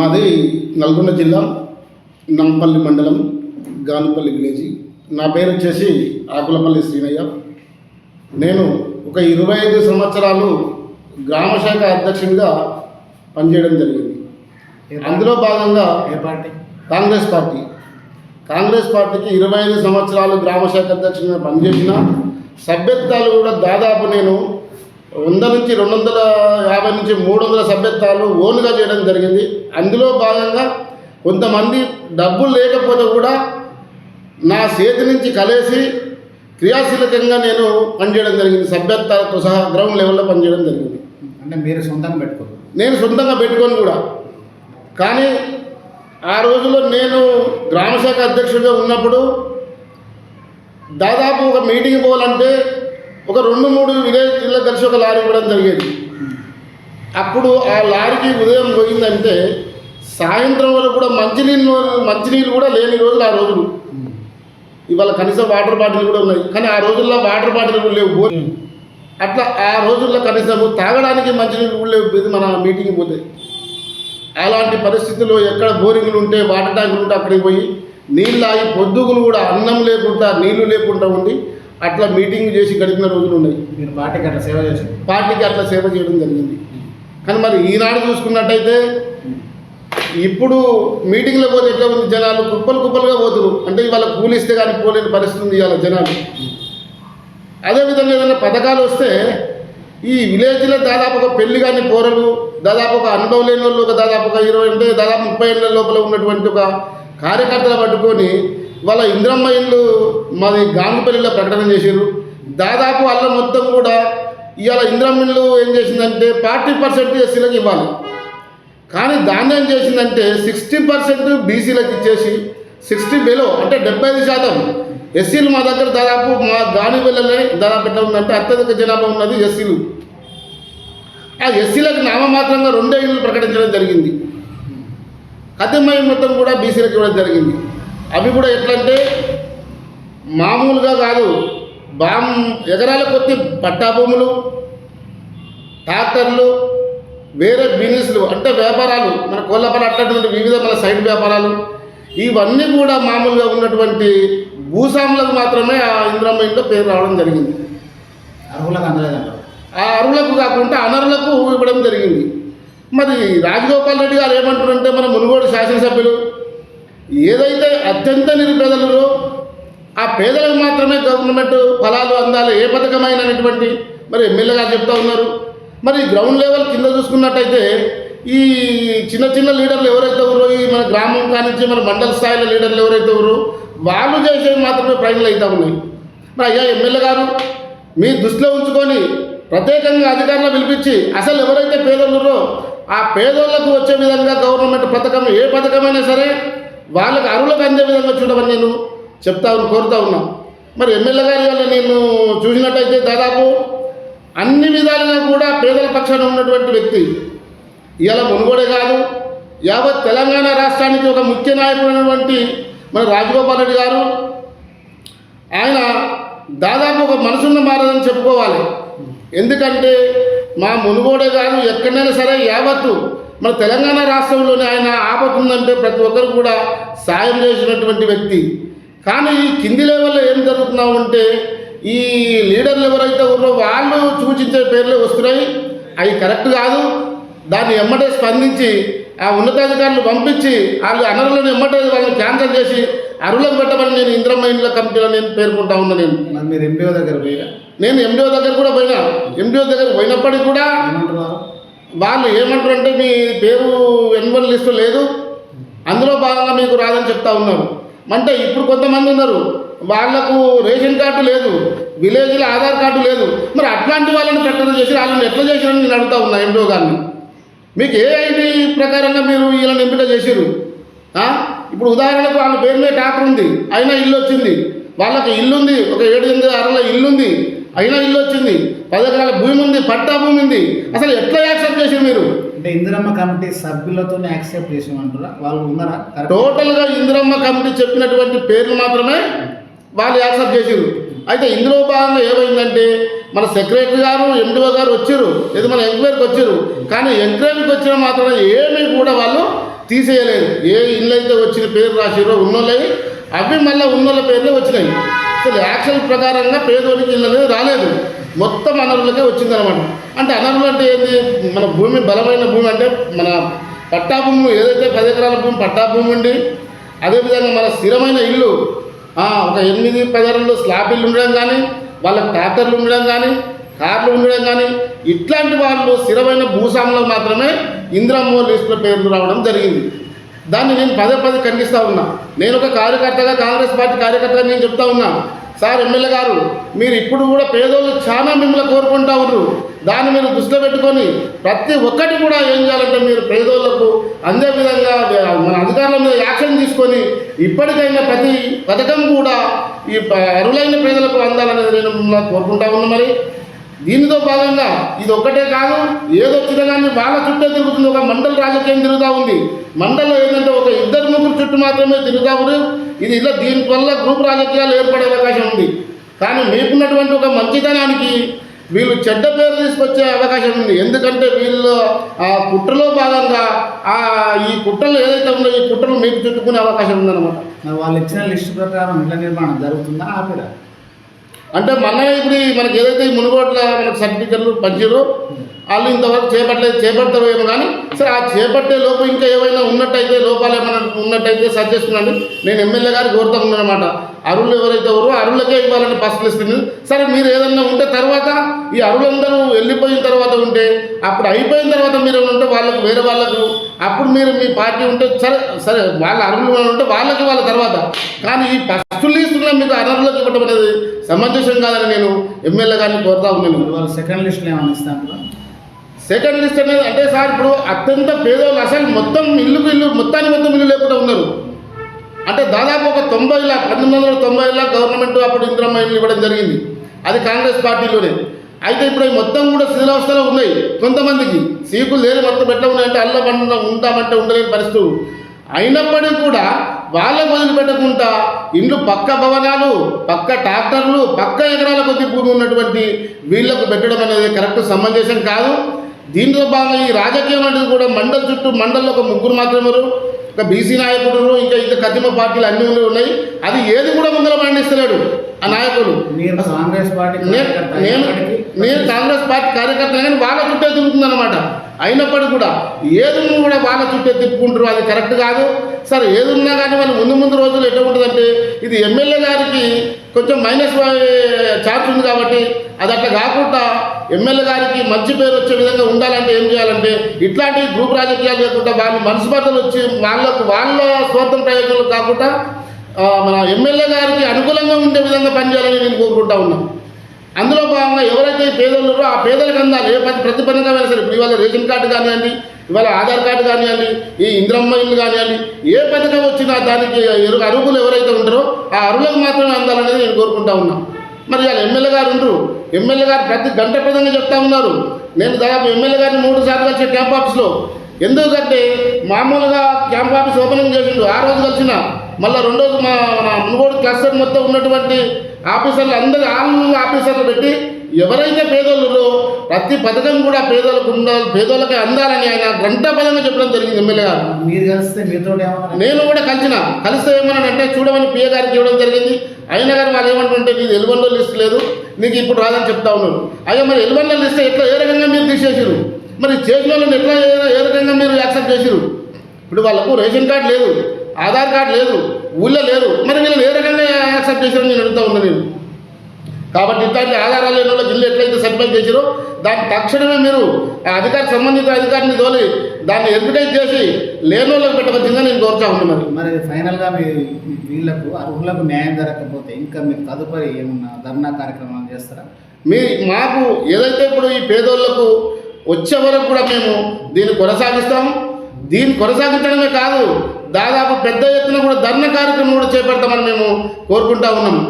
మాది నల్గొండ జిల్లా నంపల్లి మండలం గానుపల్లి విలేజ్. నా పేరు వచ్చేసి ఆకులపల్లి శ్రీనయ్య. నేను ఒక ఇరవై ఐదు సంవత్సరాలు గ్రామ శాఖ అధ్యక్షునిగా పనిచేయడం జరిగింది? అందులో భాగంగా ఏ పార్టీ? కాంగ్రెస్ పార్టీ. కాంగ్రెస్ పార్టీకి ఇరవై ఐదు సంవత్సరాలు గ్రామ శాఖ అధ్యక్షునిగా పనిచేసిన సభ్యత్వాలు కూడా దాదాపు నేను వంద నుంచి రెండు వందల యాభై నుంచి మూడు వందల సభ్యత్వాలు ఓన్గా చేయడం జరిగింది. అందులో భాగంగా కొంతమంది డబ్బులు లేకపోతే కూడా నా చేతి నుంచి కలిసి క్రియాశీలకంగా నేను పనిచేయడం జరిగింది. సభ్యత్వాలతో సహా గ్రౌండ్ లెవెల్లో పనిచేయడం జరిగింది. అంటే మీరు సొంతంగా పెట్టుకోరు నేను సొంతంగా పెట్టుకొని కూడా. కానీ ఆ రోజుల్లో నేను గ్రామశాఖ అధ్యక్షుడిగా ఉన్నప్పుడు దాదాపు ఒక మీటింగ్ పోవాలంటే ఒక రెండు మూడు విలేజ్లో కలిసి ఒక లారీ ఇవ్వడం జరిగేది. అప్పుడు ఆ లారీకి ఉదయం పోయిందంటే సాయంత్రం వరకు కూడా మంచినీళ్ళు మంచినీళ్ళు కూడా లేని రోజులు ఆ రోజులు. ఇవాళ కనీసం వాటర్ బాటిల్ కూడా ఉన్నాయి. కానీ ఆ రోజుల్లో వాటర్ బాటిల్ కూడా లేవు. బోర్ అట్లా ఆ రోజుల్లో కనీసం తాగడానికి మంచినీళ్ళు కూడా లేవు. ఇది మన మీటింగ్ పోతే. అలాంటి పరిస్థితుల్లో ఎక్కడ బోరింగ్లు ఉంటే వాటర్ ట్యాంకులు ఉంటే అక్కడికి పోయి నీళ్ళు ఆగి పొద్దుగులు కూడా అన్నం లేకుండా నీళ్ళు లేకుండా ఉండి అట్లా మీటింగ్ చేసి గడిపిన రోజులు ఉన్నాయి. మీరు పార్టీకి అట్లా సేవ చేశారు. పార్టీకి అట్లా సేవ చేయడం జరిగింది. కానీ మరి ఈనాడు చూసుకున్నట్టయితే ఇప్పుడు మీటింగ్లో పోతే ఎట్లా ఉంది జనాలు? కుప్పలు కుప్పలుగా పోతున్నారు అంటే ఇవాళ కూలిస్తే కానీ పోలేని పరిస్థితి ఉంది ఇవాళ జనాలు. అదేవిధంగా ఏదైనా పథకాలు వస్తే ఈ విలేజ్లో దాదాపు ఒక పెళ్ళి కాని పోరలు దాదాపు ఒక అనుభవం లేని వాళ్ళు ఒక దాదాపు ఒక ఇరవై అంటే దాదాపు ముప్పై ఏళ్ళ లోపల ఉన్నటువంటి ఒక కార్యకర్తలు పట్టుకొని వాళ్ళ ఇంద్రమ్మ ఇల్లు మాది గాంగుపల్లిలో ప్రకటన చేశారు దాదాపు వాళ్ళ మొత్తం కూడా ఇవాళ ఇంద్రమ్మ ఇల్లు ఏం చేసిందంటే ఫార్టీ పర్సెంట్ ఎస్సీలకు ఇవ్వాలి. కానీ దాన్ని ఏం చేసిందంటే సిక్స్టీ పర్సెంట్ బీసీలకు ఇచ్చేసి సిక్స్టీ బిలో అంటే డెబ్బై ఐదు శాతం ఎస్సీలు మా దగ్గర దాదాపు మా గాని దాదాపు ఎట్లా ఉందంటే అత్యధిక జనాభా ఉన్నది ఎస్సీలు. ఆ ఎస్సీలకు నామమాత్రంగా రెండే ఇళ్ళు ప్రకటించడం జరిగింది. కథమయ మొత్తం కూడా బీసీలకు ఇవ్వడం జరిగింది. అవి కూడా ఎట్లంటే మామూలుగా కాదు. బామ్ ఎకరాల కొద్ది పట్టా భూములు ట్రాక్టర్లు వేరే బిజినెస్లు అంటే వ్యాపారాలు మన కోళ్ళపల్లి అట్లాంటి వివిధ మన సైడ్ వ్యాపారాలు. ఇవన్నీ కూడా మామూలుగా ఉన్నటువంటి భూస్వాములకు మాత్రమే ఆ ఇంద్రమ్మ ఇంట్లో పేరు రావడం జరిగింది. అర్హులకు అందలేదంటారు. ఆ అరువులకు కాకుండా అనరులకు ఇవ్వడం జరిగింది. మరి రాజగోపాల్ రెడ్డి గారు ఏమంటారంటే మన మునుగోడు శాసనసభ్యులు ఏదైతే అత్యంత నిరుపేదలరో ఆ పేదలకు మాత్రమే గవర్నమెంట్ ఫలాలు అందాలి ఏ పథకమైనటువంటి మరి ఎమ్మెల్యే గారు చెప్తా ఉన్నారు. మరి గ్రౌండ్ లెవెల్ కింద చూసుకున్నట్టయితే ఈ చిన్న చిన్న లీడర్లు ఎవరైతే ఉన్నారో ఈ మన గ్రామం కానించి మన మండల స్థాయిలో లీడర్లు ఎవరైతే ఉన్నారో వాళ్ళు చేసేవి మాత్రమే ప్రజలు అవుతా ఉన్నాయి. మరి అయ్యా ఎమ్మెల్యే గారు మీ దృష్టిలో ఉంచుకొని ప్రత్యేకంగా అధికారులు పిలిపించి అసలు ఎవరైతే పేదలున్నారో ఆ పేదోళ్ళకు వచ్చే విధంగా గవర్నమెంట్ పథకం ఏ పథకమైనా సరే వాళ్ళకి అరువులకు అందే విధంగా చూడమని నేను చెప్తా కోరుతా ఉన్నా. మరి ఎమ్మెల్యే గారి వల్ల నేను చూసినట్టయితే దాదాపు అన్ని విధాలుగా కూడా పేదల పక్షాన ఉన్నటువంటి వ్యక్తి. ఇవాళ మునుగోడే కాదు యావత్ తెలంగాణ రాష్ట్రానికి ఒక ముఖ్య నాయకుడైనటువంటి మన రాజగోపాల్ రెడ్డి గారు ఆయన దాదాపు ఒక మనసున్న మారదని చెప్పుకోవాలి. ఎందుకంటే మా మునుగోడే కాదు ఎక్కడైనా సరే యావత్తు మన తెలంగాణ రాష్ట్రంలోనే ఆయన ఆపతుందంటే ప్రతి ఒక్కరు కూడా సాయం చేసినటువంటి వ్యక్తి. కానీ ఈ కింది లెవెల్లో ఏం జరుగుతున్నావు అంటే ఈ లీడర్లు ఎవరైతే ఉన్నారో వాళ్ళు సూచించే పేర్లే వస్తున్నాయి. అవి కరెక్ట్ కాదు. దాన్ని ఎమ్మటే స్పందించి ఆ ఉన్నతాధికారులు పంపించి వాళ్ళు అనరులను ఎమ్మటే వాళ్ళని క్యాన్సల్ చేసి అరువులకు పెట్టమని నేను ఇంద్రమ్మ ఇండ్ల కమిటీలో నేను పేర్కొంటా ఉన్నా నేను. మరి ఎంపీఓ దగ్గర పోయిరా? నేను ఎండిఓ దగ్గర కూడా పోయినా. ఎండిఓ దగ్గర పోయినప్పటికీ కూడా వాళ్ళు ఏమంటారు అంటే మీ పేరు ఎన్వల్ లిస్టు లేదు. అందులో భాగంగా మీకు రాదని చెప్తా ఉన్నారు. అంటే ఇప్పుడు కొంతమంది ఉన్నారు. వాళ్ళకు రేషన్ కార్డు లేదు. విలేజ్లో ఆధార్ కార్డు లేదు. మరి అట్లాంటి వాళ్ళని ప్రకటన చేసి వాళ్ళని ఎట్లా చేసిరని నేను అడుగుతా ఉన్నా ఎండిఓ గారిని. మీకు ఏ ఐడి ప్రకారంగా మీరు వీళ్ళని ఎంపిక చేశారు ఇప్పుడు ఉదాహరణకు వాళ్ళ పేరు మీద ట్యాక్టర్ ఉంది. అయినా ఇల్లు వచ్చింది. వాళ్ళకి ఇల్లుంది. ఒక ఏడు ఎనిమిది అరల ఇల్లుంది. అయినా ఇల్లు వచ్చింది. పది ఎకరాల భూమి ఉంది పట్టా భూమి ఉంది. అసలు ఎట్లా యాక్సెప్ట్ చేసి మీరు? అంటే ఇందిరమ్మ కమిటీ సభ్యులతోనే యాక్సెప్ట్ చేసామంటారా వాళ్ళు ఉన్నారా? టోటల్గా ఇందిరమ్మ కమిటీ చెప్పినటువంటి పేర్లు మాత్రమే వాళ్ళు యాక్సెప్ట్ చేసిరు అయితే ఇందులో భాగంగా ఏమైందంటే మన సెక్రటరీ గారు ఎండిఓ గారు వచ్చారు ఇది మన ఎంక్వైరీకి వచ్చారు కానీ ఎంక్వైరీకి వచ్చిన మాత్రం ఏమీ కూడా వాళ్ళు తీసేయలేదు. ఏ ఇల్లు అయితే వచ్చిన పేరు రాసిరో ఉన్నోళ్ళవి అవి మళ్ళీ ఉన్నోళ్ళ పేర్లే వచ్చినాయి. అసలు యాక్షన్ ప్రకారంగా పేదోనికి ఇల్లు రాలేదు. మొత్తం అనరులకే వచ్చిందనమాట అంటే అనరులు అంటే ఏంటి మన భూమి బలమైన భూమి అంటే మన పట్టా భూమి ఏదైతే పది ఎకరాల భూమి పట్టా భూమి ఉండి అదేవిధంగా మన స్థిరమైన ఇల్లు ఒక ఎనిమిది పదహారులో స్లాబ్ ఇల్లు ఉండడం కానీ వాళ్ళ ట్రాక్టర్లు ఉండడం కానీ కార్లు ఉండడం కానీ ఇట్లాంటి వాళ్ళు స్థిరమైన భూస్వాములకు మాత్రమే ఇంద్రమ్మో లిస్టుల పేర్లు రావడం జరిగింది. దాన్ని నేను పదే పదే ఖండిస్తూ ఉన్నా. నేను ఒక కార్యకర్తగా కాంగ్రెస్ పార్టీ కార్యకర్తగా నేను చెప్తా ఉన్నా. సార్ ఎమ్మెల్యే గారు మీరు ఇప్పుడు కూడా పేదోళ్ళు చాలా మిమ్మల్ని కోరుకుంటా ఉన్నారు. దాన్ని మీరు దృష్టిలో పెట్టుకొని ప్రతి ఒక్కటి కూడా ఏం చేయాలంటే మీరు పేదోళ్ళకు అందే విధంగా మన అధికారుల మీద యాక్షన్ తీసుకొని ఇప్పటికైనా ప్రతి పథకం కూడా ఈ ప- పేదలకు అందాలనేది నేను మిమ్మల్ని కోరుకుంటా ఉన్నా మరి. దీనితో భాగంగా ఇది ఒక్కటే కాదు ఏదో వచ్చినా కానీ వాళ్ళ చుట్టే తిరుగుతుంది ఒక మండల రాజకీయం తిరుగుతూ ఉంది. మండలం ఏంటంటే ఒక ఇద్దరు ముగ్గురు చుట్టూ మాత్రమే తిరుగుతా ఇది ఇలా దీనివల్ల గ్రూప్ రాజకీయాలు ఏర్పడే అవకాశం ఉంది. కానీ మీకున్నటువంటి ఒక మంచితనానికి వీళ్ళు చెడ్డ పేరు తీసుకొచ్చే అవకాశం ఉంది. ఎందుకంటే వీళ్ళు ఆ కుట్రలో భాగంగా ఆ ఈ కుట్రలు ఏదైతే ఉందో ఈ కుట్రలు మీకు చుట్టుకునే అవకాశం ఉందన్నమాట. వాళ్ళు ఇచ్చిన లిస్టు ప్రకారం ఇళ్ళ నిర్మాణం జరుగుతుందా ఆపిరా అంటే మన ఇప్పుడు మనకి ఏదైతే మునుగోట్ల మనకు సర్టిఫికెట్లు పంచారో వాళ్ళు ఇంతవరకు చేపట్టలేదు చేపడతారు ఏమో కానీ సరే ఆ చేపట్టే లోపు ఇంకా ఏమైనా ఉన్నట్టయితే లోపాలు ఏమైనా ఉన్నట్టయితే సజెషన్ అండి నేను ఎమ్మెల్యే గారు కోరుతా ఉన్నానమాట అరువులు ఎవరైతే ఎవరో అరువులకే ఇవ్వాలని ఫస్ట్ లిస్ట్ సరే మీరు ఏదన్నా ఉంటే తర్వాత ఈ అరువులందరూ వెళ్ళిపోయిన తర్వాత ఉంటే అప్పుడు అయిపోయిన తర్వాత మీరు ఏమైనా ఉంటే వాళ్ళకు వేరే వాళ్ళకు అప్పుడు మీరు మీ పార్టీ ఉంటే సరే సరే వాళ్ళ అరువులు ఉంటే వాళ్ళకి వాళ్ళ తర్వాత. కానీ ఈ ఫస్ట్ లిస్టులో మీకు అనర్హులకు ఇవ్వడం అనేది సమంజసం కాదని నేను ఎమ్మెల్యే గారిని కోరుతా ఉన్నాను. వాళ్ళు సెకండ్ లిస్టులో ఏమైనా ఇస్తాను సెకండ్ లిస్ట్ అనేది అంటే సార్ ఇప్పుడు అత్యంత పేదోళ్ళు అసలు మొత్తం ఇల్లుకు ఇల్లు మొత్తానికి మొత్తం ఇల్లు లేకుండా ఉన్నారు. అంటే దాదాపు ఒక తొంభై లాక్ పంతొమ్మిది వందల తొంభై లాక్ గవర్నమెంట్ అప్పుడు ఇందిరమ్మ ఇల్లు ఇవ్వడం జరిగింది. అది కాంగ్రెస్ పార్టీలోనే. అయితే ఇప్పుడు అవి మొత్తం కూడా శిథిలావస్థలో ఉన్నాయి కొంతమందికి. సీకులు లేని మొత్తం ఎట్లా ఉన్నాయంటే అల్ల పండుగ ఉంటామంటే ఉండలేని పరిస్థితులు. అయినప్పటికీ కూడా వాళ్ళకు వదిలిపెట్టకుండా ఇండ్లు పక్క భవనాలు పక్క ట్రాక్టర్లు పక్క ఎకరాల కొద్ది భూమి ఉన్నటువంటి వీళ్ళకు పెట్టడం అనేది కరెక్ట్ సమంజసం కాదు. దీంట్లో భాగంగా ఈ రాజకీయం అనేది కూడా మండల చుట్టూ మండలంలో ఒక ముగ్గురు మాత్రమే. ఒక బీసీ నాయకుడు ఇంకా ఇంకా కదిమ పార్టీలు అన్నీ ఉన్నాయి. అది ఏది కూడా ముందర పండిస్తలేడు ఆ నాయకులు. మీరు కాంగ్రెస్ పార్టీ నేను కాంగ్రెస్ పార్టీ కార్యకర్త కానీ వాళ్ళ చుట్టే తిరుగుతుందన్నమాట. అయినప్పటికీ కూడా ఏది కూడా వాళ్ళ చుట్టే తిప్పుకుంటారు అది కరెక్ట్ కాదు. సరే ఏది ఉన్నా కానీ వాళ్ళు ముందు ముందు రోజులు ఎట్లా ఉంటుందంటే ఇది ఎమ్మెల్యే గారికి కొంచెం మైనస్ ఛార్జ్ ఉంది కాబట్టి అది అట్లా కాకుండా ఎమ్మెల్యే గారికి మంచి పేరు వచ్చే విధంగా ఉండాలంటే ఏం చేయాలంటే ఇట్లాంటి గ్రూప్ రాజకీయాలు లేకుండా వాళ్ళు మనస్పర్ధలు వచ్చి వాళ్ళకు వాళ్ళ స్వార్థం ప్రయోజనాలు కాకుండా మన ఎమ్మెల్యే గారికి అనుకూలంగా ఉండే విధంగా పనిచేయాలని నేను కోరుకుంటా ఉన్నాను అందులో భాగంగా ఎవరైతే పేదలు ఆ పేదలకు అందాలి ఏ ప్రతి ప్రతి సరే ఇప్పుడు ఇవాళ రేషన్ కార్డు కానివ్వండి ఇవాళ ఆధార్ కార్డు కానివ్వండి ఈ ఇంద్రమ్మ ఇల్లు కానివ్వండి ఏ పథకం వచ్చినా దానికి ఎరు- ఎవరైతే ఉంటారో ఆ అరువులకు మాత్రమే అందాలనేది నేను కోరుకుంటా ఉన్నా. మరి ఇవాళ ఎమ్మెల్యే గారు ఉండరు. ఎమ్మెల్యే గారు ప్రతి గంట ప్రదంగా చెప్తా ఉన్నారు. నేను దాదాపు ఎమ్మెల్యే గారిని మూడు సార్లు కలిసి క్యాంప్ ఆఫీస్లో. ఎందుకంటే మామూలుగా క్యాంప్ ఆఫీస్ ఓపెనింగ్ చేసిండు ఆ రోజు కలిసిన మళ్ళీ రెండో రోజు మా మన మునుగోడు క్లస్టర్ మొత్తం ఉన్నటువంటి ఆఫీసర్లు అందరి ఆల్ ఆఫీసర్లు పెట్టి ఎవరైతే పేదోళ్ళు ప్రతి పథకం కూడా పేదోళ్ళకు ఉండాలి పేదోళ్ళకి అందాలని ఆయన గంట పదంగా చెప్పడం జరిగింది ఎమ్మెల్యే గారు. మీరు కలిస్తే మీతో నేను కూడా కలిసిన. కలిస్తే ఏమన్నానంటే చూడమని పిఏ గారికి ఇవ్వడం జరిగింది. అయినా కానీ వాళ్ళు ఏమంటుంటే నీది ఎలువన్లో లిస్ట్ లేదు. నీకు ఇప్పుడు రాదని చెప్తా ఉన్నారు అయ్యా మరి ఎలువన్లో లిస్ట్ ఎట్లా ఏ రకంగా మీరు తీసేసారు మరి చేసిన వాళ్ళని ఎట్లా ఏ- ఏ రకంగా మీరు యాక్సెప్ట్ చేసారు ఇప్పుడు వాళ్ళకు రేషన్ కార్డు లేదు ఆధార్ కార్డు లేదు ఊళ్ళో లేదు. మరి వీళ్ళని ఏ రకంగా యాక్సెప్ట్ చేశారని నేను అడుగుతా ఉన్నా నేను. కాబట్టి ఇట్లాంటి ఆధారాలు లేని వాళ్ళకి ఇల్లు ఎట్లయితే సర్టిఫై చేసారో దాన్ని తక్షణమే మీరు ఆ అధికారి సంబంధిత అధికారిని తోలి దాన్ని ఎడ్వర్టైజ్ చేసి లేని వాళ్ళకి పెట్టవలసిందిగా నేను కోరుతా ఉన్నాను మరి. మరి ఫైనల్గా మీ వీళ్ళకు అర్హులకు న్యాయం జరగకపోతే ఇంకా మీరు తదుపరి ఏమన్నా ధర్నా కార్యక్రమాలు చేస్తారా? మీ మాకు ఏదైతే ఇప్పుడు ఈ పేదోళ్ళకు వచ్చే వరకు కూడా మేము దీన్ని కొనసాగిస్తాం. దీన్ని కొనసాగించడమే కాదు దాదాపు పెద్ద ఎత్తున కూడా ధర్మ కార్యక్రమం కూడా చేపడతామని మేము కోరుకుంటా ఉన్నాము.